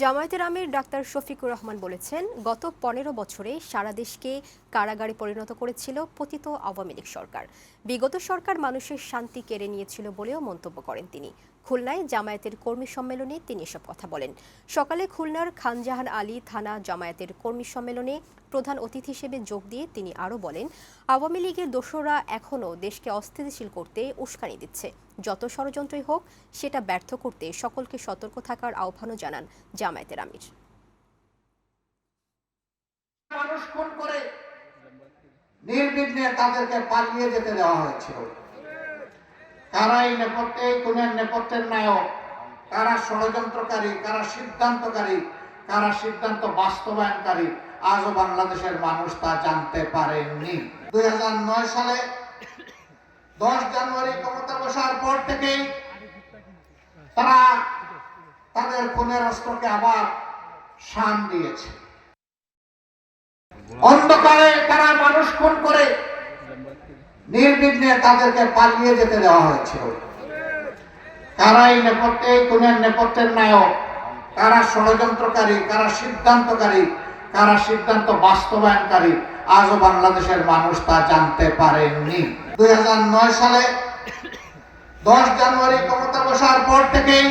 জামায়াতের আমির ডাক্তার শফিকুর রহমান বলেছেন, গত পনেরো বছরে সারা দেশকে কারাগারে পরিণত করেছিল পতিত আওয়ামী লীগ সরকার। বিগত সরকার মানুষের শান্তি কেড়ে নিয়েছিল বলেও মন্তব্য করেন তিনি। খুলনায় জামায়াতের কর্মী সম্মেলনে তিনি এসব কথা বলেন। সকালে খুলনার খানজাহান আলী থানা জামায়াতের কর্মী সম্মেলনে প্রধান অতিথি হিসেবে যোগ দিয়ে তিনি আরও বলেন, আওয়ামী লীগের দোসররা এখনও দেশকে অস্থিতিশীল করতে উস্কানি দিচ্ছে। যত ষড়যন্ত্রই হোক, সেটা ব্যর্থ করতে সকলকে সতর্ক থাকার আহ্বানও জানান জামায়াতের আমির। নির্বিঘ্নে তাদেরকে পালিয়ে যেতে দেওয়া হয়েছিল। কারা এই নেপথ্যে এই নেপথ্যের নায়ক। কারা ষড়যন্ত্রকারী, কারা সিদ্ধান্তকারী, কারা সিদ্ধান্ত বাস্তবায়নকারী, আজও বাংলাদেশের মানুষ তা জানতে পারেননি। দুই সালে দশ জানুয়ারি ক্ষমতা বসার পর থেকেই তারা তাদের খুনের অস্ত্রকে আবার শান দিয়েছে। অন্ধকারে তারা মানুষ খুন করে নির্বিঘ্নে তাদেরকে পালিয়ে যেতে দেওয়া হয়েছিল। কারা এই নেপথ্যে খুনের নেপথ্যের নায়ক। কারা ষড়যন্ত্রকারী, কারা সিদ্ধান্তকারী, কারা সিদ্ধান্ত বাস্তবায়নকারী, আজও বাংলাদেশের মানুষ তা জানতে পারেননি। দুই হাজার নয় সালে দশ জানুয়ারি ক্ষমতা বসার পর থেকেই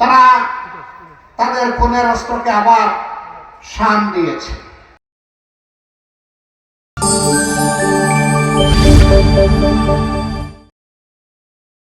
তারা তাদের খুনের অস্ত্রকে আবার শান দিয়েছে।